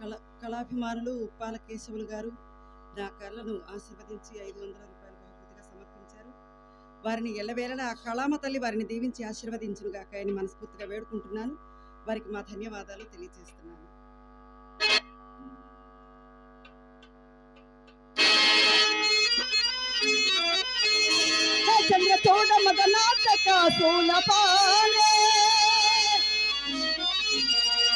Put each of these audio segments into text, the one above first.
కళ కళాభిమానులు ఉప్పాల కేశవులు గారు నా కళను ఆశీర్వదించి ఐదు వందల రూపాయలు బహుమతిగా సమర్పించారు. వారిని ఎల్లవేళలా ఆ కళామ తల్లి వారిని దీవించి ఆశీర్వదించునుగాక అని మనస్ఫూర్తిగా వేడుకుంటున్నాను. వారికి మా ధన్యవాదాలు తెలియజేస్తున్నాను. చంద్రచూడ మగ నాటక సోలపాలే.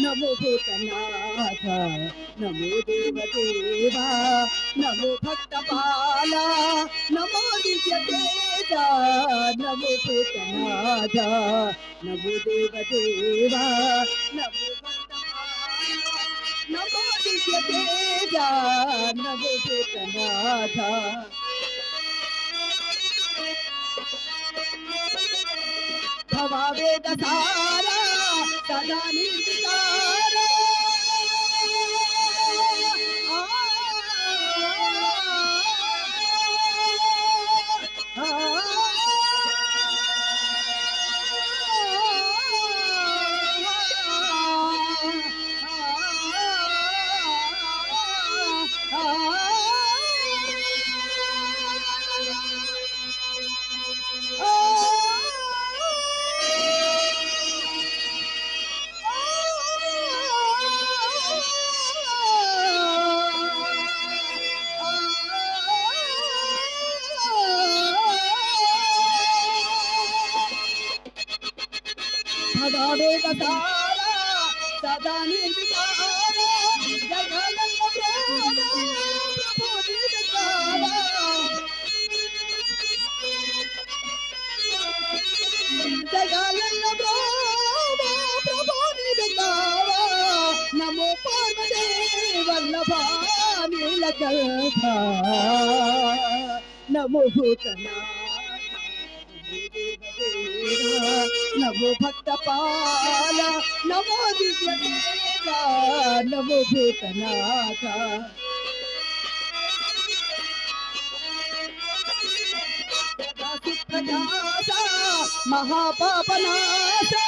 नमो भूतनाथ, नमो देवदेवा, नमो भक्तपाला, नमो दिव्यदेवा नमो भूतनाथ, नमो देवदेवा, नमो नमो दिव्यदेवा नमो भूतनाथ। भवा वेद सारा ಸದಾ ನಿಂತಿದ್ದಾರೆ సారా సదా నిర్వికార? జగనంద ప్రేమ ప్రభు నిర్వికార జగనంద ప్రేమ ప్రభు నిర్వికార నమో పార్వదే నీలకంఠ నమో భూతనా नमो भक्त भक्तपाला नमो नमो भूतनाथा। महापापनाथा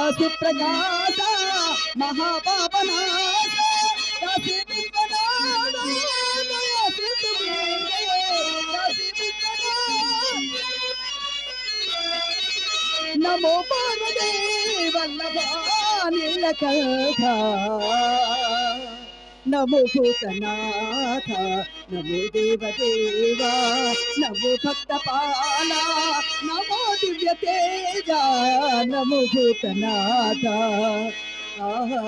సదా ప్రకాశ మహాపాపనాశ కాశీ విశ్వనాథ నమో పార్వదే వల్లభ నీలకంఠ नमो भूतनाथ नमो देवदेवा नमो भक्तपाला नमो दिव्य दिव्यतेजा नमो भूतनाथ। आहा